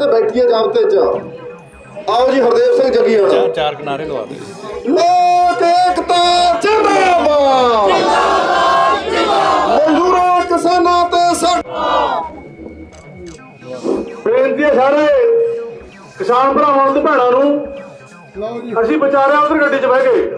ਤੇ ਬੈਠੀ ਹੈ ਜਾਬਤੇ ਚ। ਆਓ ਜੀ ਹਰਦੇਵ ਸਿੰਘ ਜੱਗੀਆਂ ਚਾਰ ਚਾਰ ਕਿਨਾਰੇ ਲਵਾ ਦੇ ਲੋਕ ਏਕਤਾ ਜਿੰਦਾਬਾਦ। ਮਜ਼ਦੂਰਾਂ ਕਿਸਾਨਾਂ ਤੇ ਸਾ ਬੇਨਤੀ ਹੈ ਸਾਰੇ ਕਿਸਾਨ ਭਰਾਵਾਂ ਤੇ ਭੈਣਾਂ ਨੂੰ ਅਸੀਂ ਵਿਚਾਰਿਆ ਉਧਰ ਗੱਡੀ 'ਚ ਬਹਿ ਗਏ।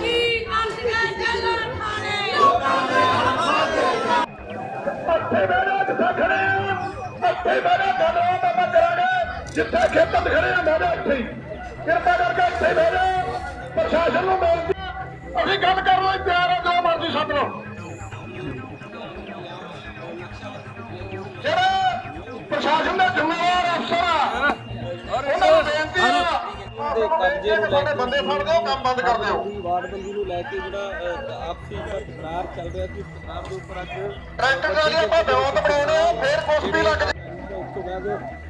ਕੀ ਅੰਤ ਹੈ ਜਲਨ ਖਾਣੇ ਇੱਥੇ ਮੇਰੇ ਜਿੱਥੇ ਖੇਤਾਂ 'ਚ ਖੜੇ ਆ ਮੈਂ ਤਾਂ ਇੱਥੇ ਹੀ। ਕਿਰਪਾ ਕਰਕੇ ਇੱਥੇ ਮੇਰੇ ਪ੍ਰਸ਼ਾਸਨ ਨੂੰ ਬੇਨਤੀ ਅਸੀਂ ਗੱਲ ਕਰਨ ਲਈ ਤਿਆਰ ਆ ਜੋ ਮਰਜ਼ੀ ਸੱਦ ਲਓ। ਜਿਹੜੇ ਪ੍ਰਸ਼ਾਸਨ ਦੇ ਜ਼ਿੰਮੇਵਾਰ ਅਫਸਰ ਆ ਉਹਨਾਂ ਨੂੰ ਬੇਨਤੀ ਆ ਕਬਜ਼ੇ ਨੂੰ ਲੈ ਕੇ ਬੰਦੇ ਫੜਦੇ ਹੋ ਕੰਮ ਬੰਦ ਕਰ ਦਿਓ। ਵਾਰਡਬੰਦੀ ਨੂੰ ਲੈ ਕੇ ਜਿਹੜਾ ਆਪਸੀ ਤਕਰਾਰ ਚੱਲ ਰਿਹਾ ਸੀ ਤਕਰਾਰ ਦੇ ਉੱਪਰ ਅੱਜ ਟਰੈਕਟਰ ਜੇ ਆਪਾਂ ਦੌਤ ਬਣਾਉਣੇ ਆ ਫੇਰ ਕੁਛ ਵੀ ਲੱਗ ਜੇ ਉਸ ਤੋਂ ਬਾਅਦ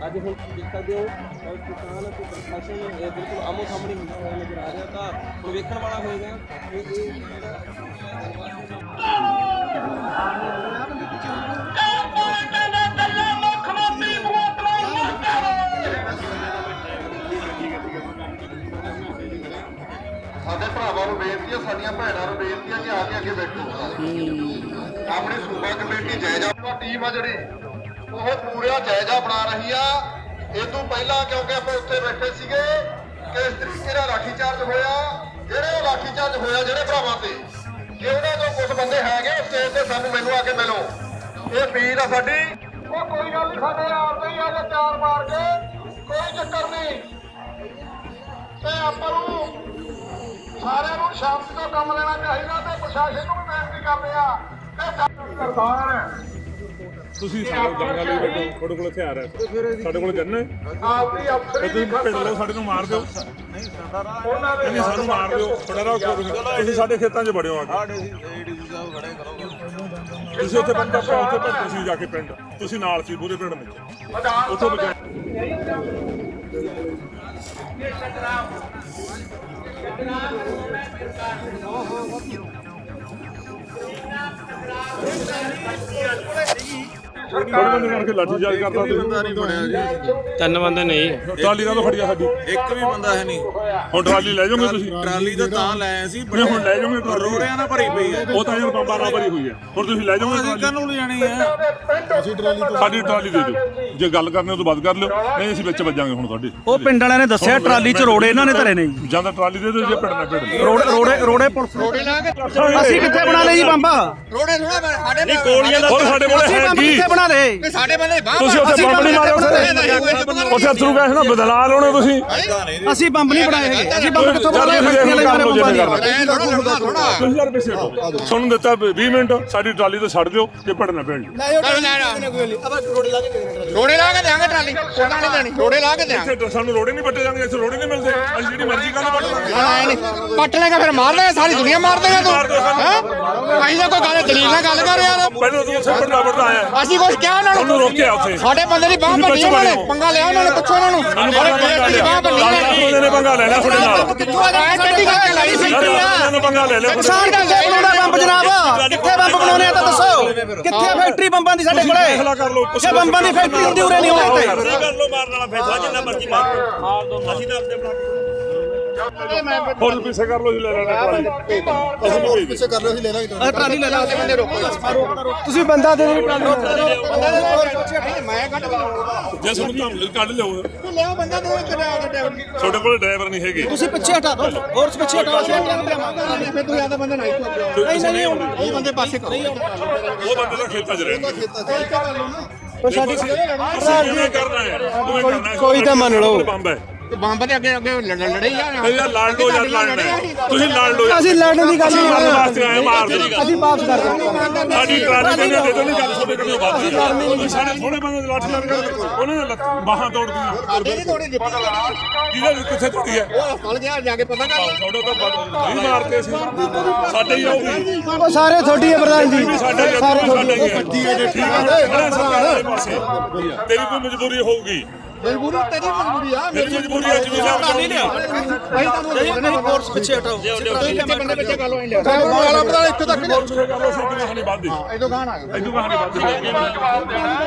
ਅੱਜ ਹੁਣ ਤੁਸੀਂ ਦੇਖ ਸਕਦੇ ਹੋ ਅਹ, ਕਿਸਾਨ ਅਤੇ ਪ੍ਰਸ਼ਾਸਨ ਇਹ ਬਿਲਕੁਲ ਆਮੋ ਸਾਹਮਣੇ ਹੁੰਦਾ ਹੋਇਆ ਨਜ਼ਰ ਆ ਰਿਹਾ ਤਾਂ ਹੁਣ ਵੇਖਣ ਵਾਲਾ ਹੋਏਗਾ ਕਿ ਇਹ ਜਿਹੜਾ ਸਾਡੇ ਭਰਾਵਾਂ ਨੂੰ ਬੇਨਤੀ ਹੈ ਸਾਡੀਆਂ ਭੈਣਾਂ ਨੂੰ ਬੇਨਤੀ ਹੈ ਕਿ ਆ ਕੇ ਅੱਗੇ ਬੈਠੋ। ਆਪਣੀ ਸੂਬਾ ਕਮੇਟੀ ਜਾਇਜ਼ਾ ਦਾ ਟੀਮ ਆ ਜਿਹੜੀ। ਉਹ ਪੂਰਾ ਜਾਇਜ਼ਾ ਬਣਾ ਰਹੀ ਆ। ਇਹ ਤੋਂ ਪਹਿਲਾਂ ਕਿਉਂਕਿ ਆਪਾਂ ਉੱਥੇ ਬੈਠੇ ਸੀਗੇ, ਕਿ ਤਰੀਕੇ ਨਾਲ ਲਾਠੀ ਚਾਰਜ ਹੋਇਆ। ਜਿਹੜੇ ਉਹ ਲਾਠੀ ਚਾਰਜ ਹੋਇਆ, ਜਿਹੜੇ ਭਰਾਵਾਂ ਤੇ, ਜੇ ਉਹਨਾਂ ਚੋਂ ਕੁਝ ਬੰਦੇ ਹੈਗੇ ਸਟੇਜ ਤੇ ਸਾਨੂੰ ਮੈਨੂੰ ਆ ਕੇ ਮਿਲੋ। ਇਹ ਅਪੀਲ ਆ ਸਾਡੀ। ਉਹ ਕੋਈ ਗੱਲ ਨਹੀਂ, ਸਾਡੇ ਆਪਦੇ ਹੀ ਆ ਜੇ ਚਾਰ ਮਾਰ ਕੇ, ਕੋਈ ਚੱਕਰ ਨਹੀਂ। ਤੇ ਆਪਾਂ ਨੂੰ ਸਾਰਿਆਂ ਨੂੰ ਸ਼ਾਂਤੀ ਤੋਂ ਕੰਮ ਲੈਣਾ ਚਾਹੀਦਾ ਤੇ ਪ੍ਰਸ਼ਾਸਨ ਨੂੰ ਵੀ ਬੇਨਤੀ ਕਰਦੇ ਆ। ਤੇ ਸਰਦਾਰ ਤੁਸੀਂ ਸਾਡੇ ਜੰਗਾਂ ਲਈ ਬੈਠੋ ਤੁਹਾਡੇ ਕੋਲ ਹਥਿਆਰ ਹੈ। ਸਾਡੇ ਕੋਲ ਗੰਨ ਹੈ। ਆਪਦੀ ਅਫਸਰੀ ਤੁਸੀਂ ਦੀ ਪਿੰਡ ਲਓ ਸਾਡੇ ਨੂੰ ਮਾਰ ਦਿਓ। ਨਹੀਂ ਨਹੀਂ ਸਾਨੂੰ ਮਾਰ ਦਿਓ। ਥੋੜਾ ਰਹਾ ਤੁਸੀਂ ਸਾਡੇ ਖੇਤਾਂ 'ਚ ਵੜਿਓ ਆ। ਕੇ ਤੁਸੀਂ ਉੱਥੇ ਪਿੰਡ ਆਪਾਂ ਉੱਥੇ ਪਿੰਡ ਤੁਸੀਂ ਜਾ ਕੇ ਪਿੰਡ। ਤੁਸੀਂ ਨਾਲ ਸੀ ਬੂਰੇ ਪਿੰਡ ਵਿੱਚ। ਉੱਥੋਂ ਬਚਾ ਥੋੜੇ ਬੰਦੇ ਕਰਕੇ ਲਾਠੀ ਚਾਰਜ ਕਰਦਾ ਤੁਸੀਂ। ਤਿੰਨ ਬੰਦੇ ਨਹੀਂ। ਟਰਾਲੀ ਦਾ ਫੜਿਆ ਸਾਡੀ। ਇੱਕ ਵੀ ਬੰਦਾ ਹੈ ਨਹੀਂ। ਹੁਣ ਟਰਾਲੀ ਲੈ ਜਾਓਗੇ ਤੁਸੀਂ? ਟਰਾਲੀ ਤਾਂ ਤਾਂ ਲੈ ਆਏ ਸੀ ਨਹੀਂ ਹੁਣ ਲੈ ਜਾਓਗੇ ਟਰਾਲੀ। ਰੋੜਿਆਂ ਨਾਲ ਭਰੀ ਪਈ ਹੈ। ਉਹ ਤਾਂ ਯਾਰ ਬੰਬਾਂ ਨਾਲ ਭਰੀ ਹੋਈ ਹੈ। ਹੁਣ ਤੁਸੀਂ ਲੈ ਜਾਓਗੇ ਅਸੀਂ ਟਰਾਲੀ? ਕਾਹਨੂੰ ਲਿਜਾਣੀ ਹੈ? ਸਾਡੀ ਟਰਾਲੀ ਦੇ ਦਿਓ। ਜੇ ਗੱਲ ਕਰਨੀ ਉਹ ਤੋਂ ਬਾਅਦ ਕਰ ਲਿਓ। ਨਹੀਂ ਅਸੀਂ ਵਿੱਚ ਵੱਜਾਂਗੇ ਹੁਣ ਤੁਹਾਡੇ। ਉਹ ਪਿੰਡ ਵਾਲਿਆਂ ਨੇ ਦੱਸਿਆ ਟਰਾਲੀ 'ਚ ਰੋੜੇ ਇਹਨਾਂ ਨੇ ਧਰੇ ਨੇ। ਜੀ ਜਾਂ ਤਾਂ ਟਰਾਲੀ ਦੇ ਦਿਓ ਜੇ ਪਿੰਡ ਨਾ ਪਿੰਡ ਰੋੜੇ ਰੋੜੇ ਰੋੜੇ ਪੁਲਿਸ ਅਸੀਂ ਕਿੱਥੇ ਬਣਾ ਲਏ ਜੀ ਬੰਬ? ਰੋੜੇ ਥੋੜਾ ਸਾਡੇ ਨਹੀਂ ਗੋਲੀਆਂ ਦਾ ਹੋਰ ਸਾਡੇ ਕੋਲ ਅਸੀਂ ਹੈ ਕੀ? ਬਣਾ ਲਏ ਸਾਡੇ ਬੰਦੇ ਬਾਹਰ ਤੁਸੀਂ ਉੱਥੇ ਬੰਬ ਨਹੀਂ ਮਾਰੇ ਉੱਥੇ? ਉੱਥੇ ਅਥਰੂ ਗੈਸ ਨਾਲ ਬਦਲਾ ਲਾਉਣੇ ਤੁਸੀਂ। ਅਸੀਂ ਬੰਬ ਨਹੀਂ ਬਣਾਏ ਹੈਗੇ। ਅਸੀਂ ਬੰਬ ਕਿੱਥੋਂ ਬਣਾ ਲਏ ਚੱਲ ਫੈਕਟਰੀਆਂ ਕਰ ਲਓ ਬੰਬਾਂ ਹਟੋ। ਤੁਹਾਨੂੰ ਦਿੱਤਾ 20 ਮਿੰਟ ਸਾਡੀ ਟਰਾਲੀ ਤੇ ਛੱਡ ਦਿਓ ਜੇ ਪਿੰਡ ਨਾ ਪਿੰਡ ਰੋੜੇ ਲਾ ਕੇ ਦੇਾਂਗੇ ਟਰਾਲੀ। ਉਹਨਾਂ ਨੇ ਦੇਣੀ। ਰੋੜੇ ਲਾ ਕੇ ਦੇਾਂਗੇ ਇੱਥੇ ਸਾਨੂੰ ਰੋੜੇ ਨਹੀਂ ਪੱਟੇ ਜਾਂਦੇ ਇੱਥੇ ਰੋੜੇ ਨਹੀਂ ਮਿਲਦੇ। ਅਸੀਂ ਜਿਹੜੀ ਮਰਜ਼ੀ ਗੱਲ ਪੱਟ ਲਾਂਗੇ। ਨਹੀਂ। ਪੱਟ ਲੇਗਾ ਫਿਰ ਮਾਰ ਲੇਗਾ ਸਾਰੀ ਦੁਨੀਆ ਮਾਰ ਦੇਗਾ ਤੂੰ। ਹੈਂ? ਅਸੀਂ ਤਾਂ ਕੋਈ ਗੱਲ ਦਲੀਲ ਨਾਲ ਗੱਲ ਕਰ ਯਾਰ ਪਹਿਲਾਂ ਤੂੰ ਉੱਥੇ ਵੱਡਾ ਵੱਡਾ ਆਇਆ। ਅਸੀਂ ਕੁਝ ਕਿਹਾ ਉਹਨਾਂ ਉਹਨੂੰ ਨੂੰ ਰੋਕਿਆ ਉੱਥੇ। ਸਾਡੇ ਬੰਦੇ ਦੀ ਬਾਹ ਭੰਨੀ ਉਹਨਾਂ ਨੇ। ਪੰਗਾ ਲਿਆ ਉਹਨਾਂ ਨੇ ਪੁੱਛੋ ਉਹਨਾਂ ਨੂੰ। ਸਾਨੂੰ ਸਾਡੇ ਬੰਦੇ ਦੀ ਬਾਹ ਭੰਨੀ ਬੰਦੇ ਨੇ। ਪੰਗਾ ਲੈ ਲਿਆ ਤੁਹਾਡੇ ਨਾਲ। ਕਿੱਥੋਂ ਆ ਗਿਆ? ਟੱਡੀ ਕਰਕੇ ਲਾਈ ਸੀ ਬੰਦੇ ਨੇ ਪੰਗਾ ਲੈ ਲਿਆ ਕਿਸਾਨ ਕਿੱਥੇ ਬਣਾਉਣਾ ਬੰਬ ਜਨਾਬ। ਕਿੱਥੇ ਬੰਬ ਬਣਾਉਣੇ ਆ ਤਾਂ ਦੱਸੋ? ਕਿੱਥੇ ਫੈਕਟਰੀ ਬੰਬਾਂ ਦੀ ਸਾਡੇ ਕੋਲੇ? ਫੈਸਲਾ ਕਰ ਲਓ ਜੇ ਬੰਬਾਂ ਦੀ ਫੈਕਟਰੀ ਹੁੰਦੀ ਉਰੇ ਨਹੀਂ ਹੋਣੀ ਕਰ ਲਓ ਮਾਰਨ ਵਾਲਾ ਫੈਸਲਾ ਜਿੰਨਾ ਮਰਜ਼ੀ ਮਾਰ ਅਸੀਂ ਤਾਂ ਆਪਣੇ ਫੁੱਲ ਪਿੱਛੇ ਕਰ ਲੋ ਜੀ ਲੈ ਲੈਣਾ ਅਸੀਂ ਵੀ ਪਿੱਛੇ ਕਰ ਟਰਾਲੀ ਲੈ ਲਾ ਬੰਦੇ ਰੋਕੋ। ਤੁਸੀਂ ਬੰਦਾ ਦੇ ਦਿਓ ਟਰਾਲੀ ਮੈਂ ਕੱਢ ਲਾ ਜੇ ਤੁਹਾਨੂੰ ਕੰਮ ਕੱਢ ਲਿਓ ਤੂੰ ਲਿਆ ਬੰਦਾ ਤੂੰ ਕਿਹੜਾ ਤੁਹਾਡੇ ਕੋਲ ਡਰਾਈਵਰ ਨਹੀਂ ਹੈਗੇ। ਤੁਸੀਂ ਪਿੱਛੇ ਹਟਾ ਦਿਓ। ਹੋਰ ਪਿੱਛੇ ਹਟਾਓ ਫਿਰ ਤੂੰ ਆਦਾ ਬੰਦਾ ਨਹੀਂ ਤੂੰ ਨਹੀਂ ਨਹੀਂ ਇਹ ਬੰਦੇ ਪਾਸੇ ਕਰੋ। ਉਹ ਬੰਦੇ ਦਾ ਖੇਤਾਂ 'ਚ ਰਹਿੰਦੇ ਪਰ ਸਾਡੀ ਕਿਵੇਂ ਕਰਨਾ ਹੈ ਹੈ? ਕੋਈ ਤਾਂ ਮੰਨ ਲਓ। ਬੰਬ ਹੈ। ਤੇ ਬੰਬ ਦੇ ਅੱਗੇ ਅੱਗੇ ਲੜ ਲੜੇ ਆ ਇਹ ਯਾਰ ਲੜ ਲਓ ਯਾਰ ਲੜਨਾ ਹੈ। ਤੁਸੀਂ ਲੜ ਲਓ ਯਾਰ ਅਸੀਂ ਲੜਨ ਦੀ ਗੱਲ ਨਹੀਂ ਲੜਨ ਕਰ ਵਾਸਤੇ ਆਏ ਮਾਰ ਦੇ ਅਸੀਂ ਵਾਪਸ ਕਰ ਦਾਂਗੇ ਸਾਡੀ ਟਰਾਲੀ ਦੇ ਦੇ ਦੋ ਨਹੀਂ ਗੱਲ ਤੁਹਾਡੇ ਕੋਲ ਬਾਤ ਸਾਡੇ ਥੋੜੇ ਬੰਦੇ ਲਾਠੀ ਲੜ ਗਏ ਉਹਨਾਂ ਨੇ ਲੱਤ- ਬਾਹਾਂ ਤੋੜਦੀਆਂ ਸਾਡੇ ਨਹੀਂ ਥੋੜੀ ਜਿਹੀ ਪਤਾ ਲੱਗਾ। ਕਿਹਦੇ ਕਿੱਥੇ ਟੁੱਟੀ ਹੈ? ਉਹ ਹਸਪਤਾਲ ਗਿਆ ਜਾ ਕੇ ਪਤਾ ਕਰ ਤੁਹਾਡੇ ਤਾਂ ਬੰਦ- ਨਹੀਂ ਮਾਰਦੇ ਸੀ ਸਾਡੇ ਹੀ ਆਉਗੀ ਉਹ ਸਾਰੇ ਤੁਹਾਡੀ ਹੈ ਪ੍ਰਧਾਨ ਜੀ। ਸਾਡੇ ਸਾਰੇ ਸਾਡੇ ਹੀ ਹੈ ਠੀਕ ਹੈ ਖੜੇ ਸਰਕਾਰ ਵਾਲੇ ਪਾਸੇ। ਤੇਰੀ ਕੋਈ ਮਜਬੂਰੀ ਹੋਊਗੀ। ਮਜਬੂਰੀ ਤੇਰੀ ਮਜਬੂਰੀ ਆ ਮੇਰੀ ਮਜਬੂਰੀ ਹੈ ਜਿਵੇਂ ਸਾਹਿਬ ਨਹੀਂ ਲਿਆ ਭਾਈ ਤੁਹਾਨੂੰ ਨਹੀਂ ਫੋਰਸ ਪਿੱਛੇ ਹਟਾਓ ਕਿੱਥੇ ਬੰਦੇ ਬੱਚੇ ਗੱਲ ਹੋਈ ਲੈ ਵਾਲਾ ਪਤਾ ਇੱਥੇ ਤੱਕ ਹੋਰ ਸੁਣੇ ਕਰ ਲੋ ਸਿੱਧੀ ਕਹਾਣੀ ਵੱਧਦੀ। ਇਦੋਂ ਗਾਣ ਆ ਗਿਆ। ਐਦੂ ਕਹਾਣੀ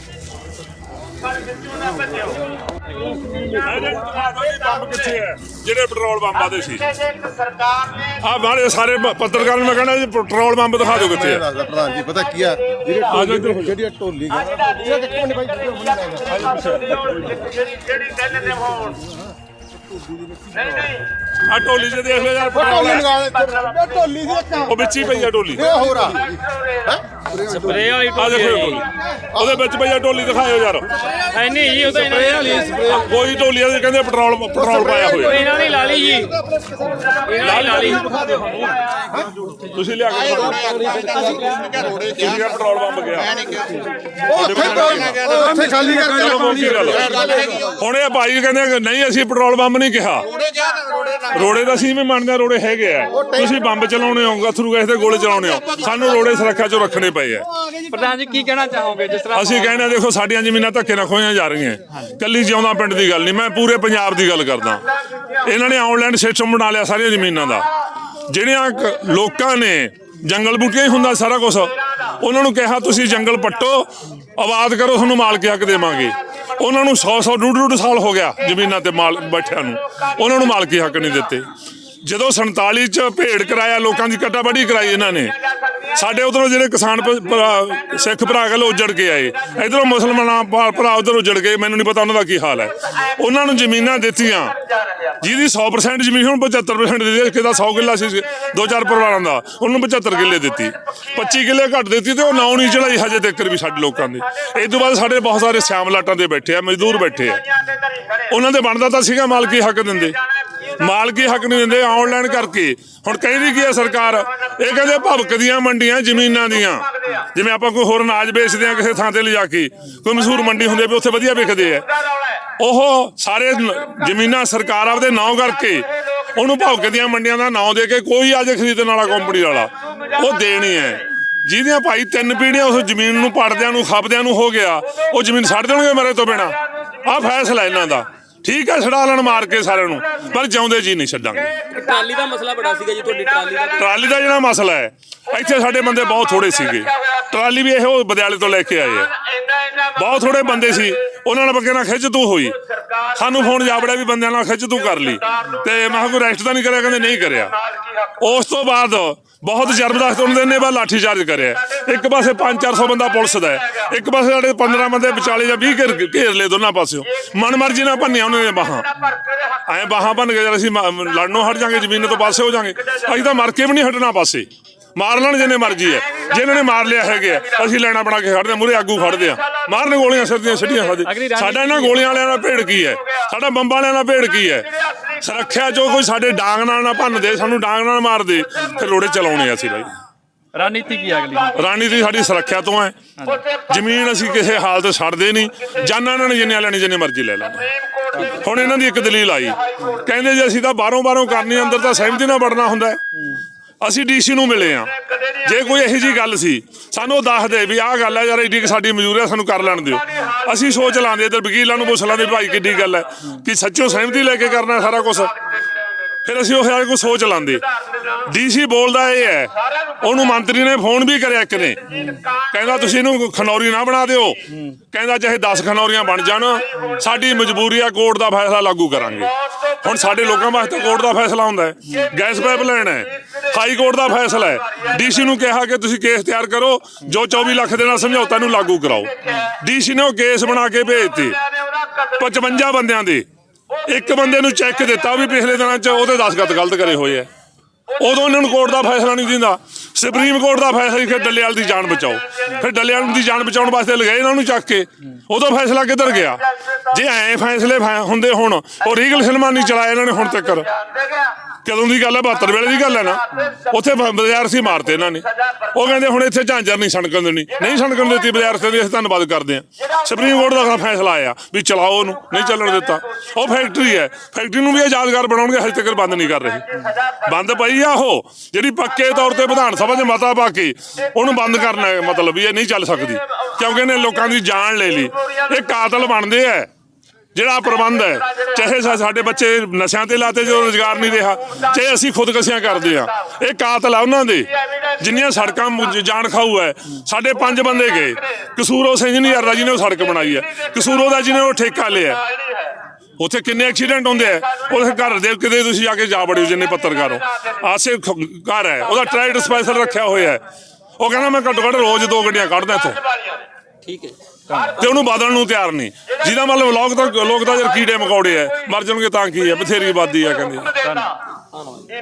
ਬੰਬ ਕਿੱਥੇ ਹੈ ਜਿਹੜੇ ਪੈਟਰੋਲ ਬੰਬਾਂ ਦੇ ਸੀ। ਸਰਕਾਰ ਨੇ ਆ ਬਾਹਲੇ ਸਾਰੇ ਪ- ਪੱਤਰਕਾਰਾਂ ਨੂੰ ਮੈਂ ਕਹਿੰਦਾ ਜੀ ਪੈਟਰੋਲ ਬੰਬ ਦਿਖਾ ਦਿਓ ਕਿੱਥੇ ਹੈ ਪ੍ਰਧਾਨ ਜੀ ਪਤਾ ਕੀ ਆ? ਜਿਹੜੀ ਹੋ ਢੋਲੀ ਗਾ ਜਿਹੜੀ ਜਿਹੜੀ ਕਹਿੰਦੇ ਨੇ ਹੋਣ ਨਹੀਂ ਨਹੀਂ ਆ ਢੋਲੀ ਜੇ ਦੇਖ ਲਿਓ ਯਾਰ। ਪੈਟਰੋਲ ਹੈ। ਢੋਲੀ ਸੀ ਇੱਕ ਉਹ ਵਿੱਚ ਹੀ ਪਈ ਆ ਢੋਲੀ ਇਹ ਹੋਰ ਆ। ਸਪਰੇ ਵਾਲੀ ਆ ਦੇਖੋ ਇਹ ਉਹਦੇ ਵਿੱਚ ਪਈ ਆ ਢੋਲੀ ਦਿਖਾਇਓ ਯਾਰ। ਹੈ ਨਹੀਂ ਜੀ ਉਹ ਤਾਂ ਇਹਨਾਂ ਵਾਲੀ ਕੋਈ ਢੋਲੀ ਆ ਜੀ ਕਹਿੰਦੇ ਪੈਟਰੋਲ ਪੈਟਰੋਲ ਪਾਇਆ ਹੋਇਆ। ਇਹਨਾਂ ਨੇ ਲਾ ਲਈ ਜੀ। ਇਹਨਾਂ ਨੇ ਲਾ ਲਈ। ਤੁਸੀਂ ਲਿਆ ਕੇ ਰੋੜੇ ਕਿਹੜਾ ਪੈਟਰੋਲ ਬੰਬ ਗਿਆ। ਉਹ ਉੱਥੇ ਖਾਲੀ ਕਰਕੇ ਚਲੋ ਮੋਦੀ ਗੱਲ ਹੁਣ ਇਹ ਭਾਈ ਕਹਿੰਦੇ ਕਿ ਨਹੀਂ ਅਸੀਂ ਪੈਟਰੋਲ ਬੰਬ ਨਹੀਂ ਕਿਹਾ। ਰੋੜੇ ਤਾਂ ਅਸੀਂ ਵੀ ਮੰਨਦੇ ਹਾਂ ਰੋੜੇ ਹੈਗੇ ਆ। ਤੁਸੀਂ ਬੰਬ ਚਲਾਉਣੇ ਹੋ ਅਥਰੂ ਗੈਸ ਦੇ ਗੋਲੇ ਚਲਾਉਣੇ ਹੋ। ਸਾਨੂੰ ਰੋੜੇ ਸੁਰੱਖਿਆ ਚੋਂ ਰੱਖਣੇ ਪਏ ਆ ਪ੍ਰਧਾਨ ਜੀ ਕੀ ਕਹਿਣਾ ਚਾਹੋਗੇ? ਜਿਸ ਤਰ੍ਹਾਂ ਅਸੀਂ ਕਹਿੰਦੇ ਹਾਂ, ਦੇਖੋ ਸਾਡੀਆਂ ਜ਼ਮੀਨਾਂ ਧੱਕੇ ਨਾਲ ਖੋਈਆਂ ਜਾ ਰਹੀਆਂ। ਕੱਲੀ ਜਿਉਂਦਾ ਪਿੰਡ ਦੀ ਗੱਲ ਨਹੀਂ ਮੈਂ ਪੂਰੇ ਪੰਜਾਬ ਦੀ ਗੱਲ ਕਰਦਾ। ਇਹਨਾਂ ਨੇ ਆਨਲਾਈਨ ਸਿਸਟਮ ਬਣਾ ਲਿਆ ਸਾਰੀਆਂ ਜ਼ਮੀਨਾਂ ਦਾ। ਜਿਹੜੀਆਂ ਕ- ਲੋਕਾਂ ਨੇ ਜੰਗਲ ਬੂਟੀਆਂ ਹੀ ਹੁੰਦਾ ਸਾਰਾ ਕੁਝ ਉਹਨਾਂ ਨੂੰ ਕਿਹਾ ਤੁਸੀਂ ਜੰਗਲ ਪੱਟੋ ਆਬਾਦ ਕਰੋ ਤੁਹਾਨੂੰ ਮਾਲਕੀ ਹੱਕ ਦੇਵਾਂਗੇ। ਉਹਨਾਂ ਨੂੰ 100 100 ਡੂਢ ਡੂਢ ਸਾਲ ਹੋ ਗਿਆ ਜ਼ਮੀਨਾਂ ਤੇ ਮਾਲ ਬੈਠਿਆਂ ਨੂੰ। ਉਹਨਾਂ ਨੂੰ ਮਾਲਕੀ ਹੱਕ ਨਹੀਂ ਦਿੱਤੇ। ਜਦੋਂ 47 ਚ ਭੇੜ ਕਰਾਇਆ ਲੋਕਾਂ ਦੀ ਕੱਟਾਬੜੀ ਕਰਾਈ ਇਹਨਾਂ ਨੇ ਸਾਡੇ ਉਧਰੋਂ ਜਿਹੜੇ ਕਿਸਾਨ ਭ- ਭਰਾ- ਸਿੱਖ ਭਰਾ ਗੱਲ ਉੱਜੜ ਕੇ ਆਏ। ਇਧਰੋਂ ਮੁਸਲਮਾਨਾਂ ਭਰਾ ਉਧਰ ਉੱਜੜ ਗਏ, ਮੈਨੂੰ ਨਹੀਂ ਪਤਾ ਉਹਨਾਂ ਦਾ ਕੀ ਹਾਲ ਹੈ। ਉਹਨਾਂ ਨੂੰ ਜ਼ਮੀਨਾਂ ਦਿੱਤੀਆਂ। ਜਿਹਦੀ 100% ਜ਼ਮੀਨ ਹੁਣ 75% ਦੇ ਦੇ ਕਿਦਾ 100 ਕਿੱਲਾ ਸੀ, ਦੋ ਚਾਰ ਪਰਿਵਾਰਾਂ ਦਾ, ਉਹਨੂੰ 75 ਕਿੱਲੇ ਦਿੱਤੀ। 25 ਕਿੱਲੇ ਘੱਟ ਦਿੱਤੀ ਤੇ ਉਹ ਨਾਉ ਨਹੀਂ ਚੜਾਈ ਹਜੇ ਤੱਕ ਵੀ ਸਾਡੇ ਲੋਕਾਂ ਦੀ। ਇਸ ਤੋਂ ਬਾਅਦ ਸਾਡੇ ਬਹੁਤ ਸਾਰੇ ਸਿਆਮ ਲਾਟਾਂ ਦੇ ਬੈਠੇ ਆ, ਮਜ਼ਦੂਰ ਬੈਠੇ ਆ। ਉਹਨਾਂ ਦੇ ਬਣਦਾ ਤਾਂ ਸੀਗਾ, ਮਾਲਕੀ ਹੱਕ ਦਿੰਦੇ। ਮਾਲਕੀ ਹੱਕ ਨਹੀਂ ਦਿੰਦੇ ਆਨਲਾਈਨ ਕਰਕੇ। ਹੁਣ ਕਹਿੰਦੀ ਕੀ ਹੈ ਸਰਕਾਰ? ਇਹ ਕਹਿੰਦੇ ਭਵਕਦੀਆਂ ਮੰਡੀਆਂ, ਜ਼ਮੀਨਾਂ ਦੀਆਂ। ਜਿਵੇਂ ਆਪਾਂ ਕੋਈ ਹੋਰ ਅਨਾਜ ਵੇਚਦੇ ਆ ਕਿਸੇ ਥਾਂ ਤੇ ਲਿਜਾ ਕੇ, ਕੋਈ ਮਸ਼ਹੂਰ ਮੰਡੀ ਹੁੰਦੀ ਵੀ ਉੱਥੇ ਵਧੀਆ ਵਿਕਦੇ ਆ ਉਹ ਸਾਰੇ ਜ਼ਮੀਨਾਂ ਸਰਕਾਰ ਆਪਦੇ ਨਾਂ ਕਰਕੇ ਉਹਨੂੰ ਭਵਕਦੀਆਂ ਮੰਡੀਆਂ ਦਾ ਨਾਂ ਦੇ ਕੇ ਕੋਈ ਅੱਜ ਖਰੀਦਣ ਵਾਲਾ ਕੰਪਨੀ ਵਾਲਾ, ਉਹ ਦੇਣੀ ਹੈ। ਜਿਹਦੀਆਂ ਭਾਈ ਤਿੰਨ ਪੀੜੀਆਂ ਉਸ ਜ਼ਮੀਨ ਨੂੰ ਪੜਦਿਆਂ ਨੂੰ, ਖਾਪਦਿਆਂ ਨੂੰ ਹੋ ਗਿਆ, ਉਹ ਜ਼ਮੀਨ ਛੱਡ ਦੇਣਗੇ ਮਰੇ ਤੋਂ ਬਿਨਾ। ਆਹ ਫੈਸਲਾ ਇਹਨਾਂ ਦਾ। ਠੀਕ ਹੈ ਛਡਾ ਲੈਣ ਮਾਰ ਕੇ ਸਾਰਿਆਂ ਨੂੰ ਪਰ ਜਿਉਂਦੇ ਜੀ ਨਹੀਂ ਛੱਡਾਂਗੇ। ਟਰਾਲੀ ਦਾ ਮਸਲਾ ਬੜਾ ਸੀਗਾ ਜੀ ਤੁਹਾਡੀ ਟਰਾਲੀ ਦਾ। ਟਰਾਲੀ ਦਾ ਜਿਹੜਾ ਮਸਲਾ ਹੈ ਇੱਥੇ ਸਾਡੇ ਬੰਦੇ ਬਹੁਤ ਥੋੜੇ ਸੀਗੇ। ਟਰਾਲੀ ਵੀ ਇਹੋ ਬਦਿਆਲੇ ਤੋਂ ਲੈ ਕੇ ਆਏ ਆ। ਬਹੁਤ ਥੋੜੇ ਬੰਦੇ ਸੀ ਉਹਨਾਂ ਨਾਲ ਬੱਕੇ ਨਾਲ ਖਿੱਚ ਤੂੰ ਹੋਈ। ਸਾਨੂੰ ਫੋਨ ਜਾਬੜਿਆ ਵੀ ਬੰਦਿਆਂ ਨਾਲ ਖਿੱਚ ਤੂੰ ਕਰ ਲਈ। ਤੇ ਮੈਂ ਕੋਈ ਰੈਸਟ ਤਾਂ ਨਹੀਂ ਕਰਿਆ? ਕਹਿੰਦੇ ਨਹੀਂ ਕਰਿਆ। ਉਸ ਤੋਂ ਬਾਅਦ ਬਹੁਤ ਜ਼ਬਰਦਸਤ ਉਹਨਾਂ ਨੇ ਬਾ ਲਾਠੀ ਚਾਰਜ ਕਰਿਆ। ਇੱਕ ਪਾਸੇ 5-400 ਬੰਦਾ ਪੁਲਿਸ ਦਾ ਇੱਕ ਪਾਸੇ ਸਾਡੇ 15 ਬੰਦੇ ਵਿਚਾਲੇ ਜਾਂ 20 ਘੇਰ ਘੇਰ ਲਏ ਦੋਨਾਂ ਪਾਸਿਓਂ। ਮਨ ਮਰਜ਼ੀ ਨਾਲ ਭੰਨਿਆ ਉਹਨਾਂ ਨੇ ਬਾਹਾਂ। ਐਂ ਬਾਹਾਂ ਭੰਨ ਕੇ ਜਦ ਅਸੀਂ ਲੜਨੋਂ ਹਟ ਜਾਾਂਗੇ ਜ਼ਮੀਨ ਤੋਂ ਪਾਸੇ ਹੋ ਜਾਾਂਗੇ। ਅਸੀਂ ਤਾਂ ਮਰ ਕੇ ਵੀ ਨਹੀਂ ਹਟਣਾ ਪਾਸੇ। ਮਾਰ ਲੈਣ ਜਿੰਨੇ ਮਰਜ਼ੀ ਹੈ ਜਿਨ੍ਹਾਂ ਨੇ ਮਾਰ ਲਿਆ ਹੈਗੇ ਆ, ਅਸੀਂ ਲੈਣਾ ਬਣਾ ਕੇ ਖੜਦੇ ਮੂਰੇ ਆਗੂ ਖੜਦੇ ਆ। ਮਾਰਨ ਗੋਲੀਆਂ ਸਿਰਦੀਆਂ ਸਿੱਧੀਆਂ ਸਾਡੇ ਸਾਡਾ ਇਹਨਾਂ ਗੋਲੀਆਂ ਵਾਲਿਆਂ ਨਾਲ ਭੇੜ ਕੀ ਹੈ? ਸਾਡਾ ਬੰਬਾਂ ਵਾਲਿਆਂ ਨਾਲ ਭੇੜ ਕੀ ਹੈ? ਸੁਰੱਖਿਆ ਜੋ ਕੋਈ ਸਾਡੇ ਡਾਂਗ ਨਾਲ ਨਾ ਭੰਨ ਦੇ ਸਾਨੂੰ ਡਾਂਗ ਨਾਲ ਮਾਰ ਦੇ ਫਿਰ ਰੋੜੇ ਚਲਾਉਣੇ ਆ ਅਸੀਂ ਬਾਈ। ਰਣਨੀਤੀ ਕੀ ਹੈ ਅਗਲੀ ਰਾਣੀਤੀ ਸਾਡੀ ਸੁਰੱਖਿਆ ਤੋਂ ਹੈ। ਜ਼ਮੀਨ ਅਸੀਂ ਕਿਸੇ ਹਾਲਤ ਛੱਡਦੇ ਨਹੀਂ। ਜਾਨਾਂ ਇਹਨਾਂ ਨੇ ਜਿੰਨੇ ਲੈਣੀ ਜਿੰਨੇ ਮਰਜ਼ੀ ਲੈ ਲੈਣ। ਹੁਣ ਇਹਨਾਂ ਦੀ ਇੱਕ ਦਲੀਲ ਆਈ। ਕਹਿੰਦੇ ਜੇ ਅਸੀਂ ਤਾਂ ਬਾਹਰੋਂ ਬਾਹਰੋਂ ਕਰਨੀ ਅੰਦਰ ਤਾਂ ਸਹਿਮਤੀ ਨਾਲ ਵੜਨਾ ਹੁੰਦਾ ਹੈ। ਅਸੀਂ ਡੀਸੀ ਨੂੰ ਮਿਲੇ ਆ ਜੇ ਕੋਈ ਇਹੋ ਜੀ ਗੱਲ ਸੀ ਸਾਨੂੰ ਉਹ ਦੱਸ ਦੇ ਵੀ ਆਹ ਗੱਲ ਹੈ ਯਾਰ ਕੁ ਸਾਡੀ ਮਨਜ਼ੂਰੀ ਹੈ ਸਾਨੂੰ ਕਰ ਲੈਣ ਦਿਓ। ਅਸੀਂ ਸੋਚ ਲਾਂਦੇ ਇਧਰ ਵਕੀਲਾਂ ਨੂੰ ਪੁੱਛ ਲਾਂਦੇ ਭਾਈ ਕਿੱਡੀ ਗੱਲ ਹੈ ਕਿ ਸੱਚੋ ਸਹਿਮਤੀ ਲੈ ਕੇ ਕਰਨਾ ਸਾਰਾ ਕੁਝ ਫਿਰ ਅਸੀਂ ਉਹ ਯਾਰ ਕੋਈ ਸੋਚ ਲਾਂਦੇ। ਡੀਸੀ ਬੋਲਦਾ ਇਹ ਹੈ, ਉਹਨੂੰ ਮੰਤਰੀ ਨੇ ਫੋਨ ਵੀ ਕਰਿਆ ਇੱਕ ਨੇ। ਕਹਿੰਦਾ ਤੁਸੀਂ ਇਹਨੂੰ ਖਨੌਰੀ ਨਾ ਬਣਾ ਦਿਓ। ਕਹਿੰਦਾ ਚਾਹੇ 10 ਖਨੌਰੀਆਂ ਬਣ ਜਾਣ, ਸਾਡੀ ਮਜਬੂਰੀ ਆ ਕੋਰਟ ਦਾ ਫੈਸਲਾ ਲਾਗੂ ਕਰਾਂਗੇ। ਹੁਣ ਸਾਡੇ ਲੋਕਾਂ ਵਾਸਤੇ ਕੋਰਟ ਦਾ ਫੈਸਲਾ ਹੁੰਦਾ ਹੈ। ਗੈਸ ਪਾਈਪ ਲੈਣ ਹੈ, ਹਾਈ ਕੋਰਟ ਦਾ ਫੈਸਲਾ ਹੈ। ਡੀਸੀ ਨੂੰ ਕਿਹਾ ਕਿ ਤੁਸੀਂ ਕੇਸ ਤਿਆਰ ਕਰੋ, ਜੋ 24 ਲੱਖ ਦੇ ਨਾਲ ਸਮਝੌਤਾ ਨੂੰ ਲਾਗੂ ਕਰਾਓ। ਡੀਸੀ ਨੇ ਉਹ ਕੇਸ ਬਣਾ ਕੇ ਭੇਜਤੇ 55 ਬੰਦਿਆਂ ਦੇ। ਇੱਕ ਬੰਦੇ ਨੂੰ ਚੈੱਕ ਦਿੱਤਾ ਵੀ ਪਿਛਲੇ ਦਿਨਾਂ 'ਚ ਉਹਦੇ ਦਸਖਤ ਗਲਤ ਕਰੇ ਹੋਏ ਆ। ਉਦੋਂ ਉਹਨਾਂ ਨੂੰ ਕੋਰਟ ਦਾ ਫੈਸਲਾ ਨਹੀਂ ਦਿੰਦਾ। ਸੁਪਰੀਮ ਕੋਰਟ ਦਾ ਫੈਸਲਾ ਫਿਰ ਕਿ ਡੱਲੇਵਾਲ ਦੀ ਜਾਨ ਬਚਾਓ। ਫਿਰ ਡੱਲੇਵਾਲ ਦੀ ਜਾਨ ਬਚਾਉਣ ਵਾਸਤੇ ਲਗਾਏ ਇਹਨਾਂ ਨੂੰ ਚੱਕ ਕੇ। ਉਦੋਂ ਫੈਸਲਾ ਕਿੱਧਰ ਗਿਆ? ਜੇ ਐ ਫੈਸਲੇ ਹੁੰਦੇ ਹੁਣ, ਉਹ ਰੀਗਲ ਸਿਨੇਮਾ ਨਹੀਂ ਚਲਾਇਆ ਇਹਨਾਂ ਨੇ ਹੁਣ ਤੱਕ। ਕਦੋਂ ਦੀ ਗੱਲ ਹੈ 72 ਵੇਲੇ ਦੀ ਗੱਲ ਹੈ ਨਾ, ਉੱਥੇ ਬ- ਬਾਜ਼ਾਰ ਸੀ ਮਾਰਤੇ ਇਹਨਾਂ ਨੇ। ਉਹ ਕਹਿੰਦੇ ਹੁਣ ਇੱਥੇ ਝਾਂਜਰ ਨਹੀਂ ਸਣਕਣ ਦੇਣੀ। ਨਹੀਂ ਸਣਕਣ ਦਿੱਤੀ, ਬਾਜ਼ਾਰ ਤੇ ਅਸੀਂ ਧੰਨਵਾਦ ਕਰਦੇ ਹਾਂ। ਸੁਪਰੀਮ ਕੋਰਟ ਦਾ ਫੈਸਲਾ ਆਇਆ ਵੀ ਚਲਾਓ ਉਹਨੂੰ, ਨਹੀਂ ਚੱਲਣ ਦਿੱਤਾ। ਉਹ ਫੈਕਟਰੀ ਹੈ। ਫੈਕਟਰੀ ਨੂੰ ਵੀ ਆਜ਼ਾਦਗਾਰ ਬਣਾਉਣਗੇ, ਹਜੇ ਤੱਕ ਬੰਦ ਨਹੀਂ ਕਰ ਰਹੇ। ਬੰਦ ਪਈ ਆ ਉਹ, ਜਿਹੜੀ ਪੱਕੇ ਤੌਰ ਤੇ ਵਿਧਾਨ ਸਭਾ 'ਚ ਮਤਾ ਪਾ ਕੇ ਉਹਨੂੰ ਬੰਦ ਕਰਨਾ ਮਤਲਬ ਵੀ ਇਹ ਨਹੀਂ ਚੱਲ ਸਕਦੀ। ਕਿਉਂਕਿ ਇਹਨੇ ਲੋਕਾਂ ਦੀ ਜਾਨ ਲੈ ਲਈ। ਇਹ ਕਾਤਲ ਬਣਦੇ ਆ। ਜਿਹੜਾ ਪ੍ਰਬੰਧ ਹੈ, ਚਾਹੇ ਸਾਡੇ ਬੱਚੇ ਨਸ਼ਿਆਂ ਤੇ ਲਾਤੇ ਜਦੋਂ ਰੋਜ਼ਗਾਰ ਨਹੀਂ ਰਿਹਾ, ਚਾਹੇ ਅਸੀਂ ਖੁਦਕਸ਼ੀਆਂ ਕਰਦੇ ਆ ਇਹ ਕਾਤਲ ਆ ਉਹਨਾਂ ਦੇ। ਜਿੰਨੀਆਂ ਸੜਕਾਂ ਜਾਣ ਖਾਊ ਹੈ, ਸਾਡੇ ਪੰਜ ਬੰਦੇ ਗਏ। ਕਸੂਰ ਉਸ ਇੰਜੀਨੀਅਰ ਦਾ ਜਿਹਨੇ ਉਹ ਸੜਕ ਬਣਾਈ ਹੈ। ਕਸੂਰ ਉਹਦਾ ਜਿਹਨੇ ਉਹ ਠੇਕਾ ਲਿਆ। ਉੱਥੇ ਕਿੰਨੇ ਐਕਸੀਡੈਂਟ ਹੁੰਦੇ ਆ ਉਹਦੇ ਘਰ ਦੇ ਕਿਤੇ ਤੁਸੀਂ ਜਾ ਕੇ ਜਾ ਬੜਿਓ ਜਿੰਨੇ ਪੱਤਰਕਾਰ। ਹੋ ਆਸੇ ਘਰ ਹੈ, ਉਹਦਾ ਟ੍ਰੈਡ ਸਪੈਸ਼ਲ ਰੱਖਿਆ ਹੋਇਆ ਹੈ। ਉਹ ਕਹਿੰਦਾ ਮੈਂ ਘੱਟੋ ਘੱਟ ਰੋਜ਼ ਦੋ ਗੱਡੀਆਂ ਕੱਢਦਾ ਇੱਥੋਂ। ਠੀਕ ਹੈ। ਤੇ ਉਹਨੂੰ ਬਦਲਣ ਨੂੰ ਤਿਆਰ ਨਹੀਂ। ਜਿਹਦਾ ਮਤਲਬ ਲੋਕ ਤਾਂ ਲੋਕ ਤਾਂ ਜਰ ਕੀੜੇ ਮਕੌੜੇ ਐ ਮਰ ਜਾਣਗੇ ਤਾਂ ਕੀ ਐ ਬਥੇਰੀ ਆਬਾਦੀ ਆ, ਕਹਿੰਦੇ। ਧੰਨਵਾਦ